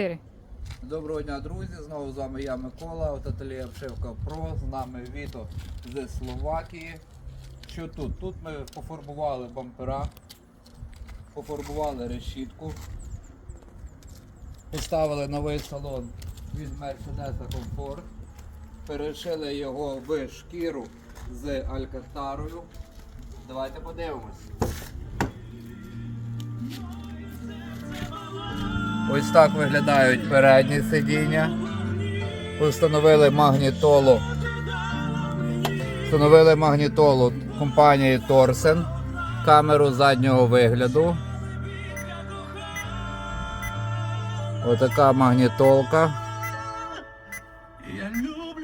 4. Доброго дня, друзі! Знову з вами я Микола, от ательє Обшивка Про, з нами Віто з Словакії. Що тут? Тут ми пофарбували бампера, пофарбували решітку, поставили новий салон від Mercedes Comfort, перешили його в шкіру з алькантарою. Давайте подивимось. Ось так виглядають передні сидіння. Установили магнітолу. Встановили магнітолу компанії Торсен. Камеру заднього вигляду. Отака магнітолка.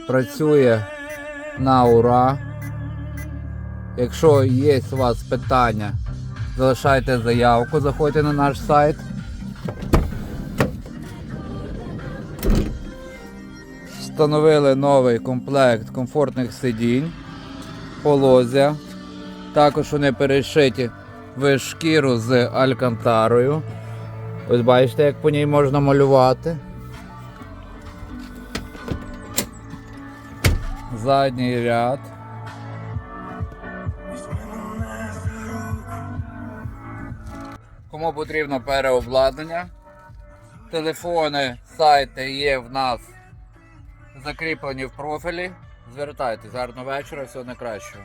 Працює на ура. Якщо є у вас питання, залишайте заявку, заходьте на наш сайт. Встановили новий комплект комфортних сидінь, полозя. Також вони перешиті в шкіру з алькантарою. Ось бачите, як по ній можна малювати. Задній ряд. Кому потрібно переобладнання, телефони, сайти є в нас закріплені в профілі. Звертайтесь, гарного вечора, всього найкращого.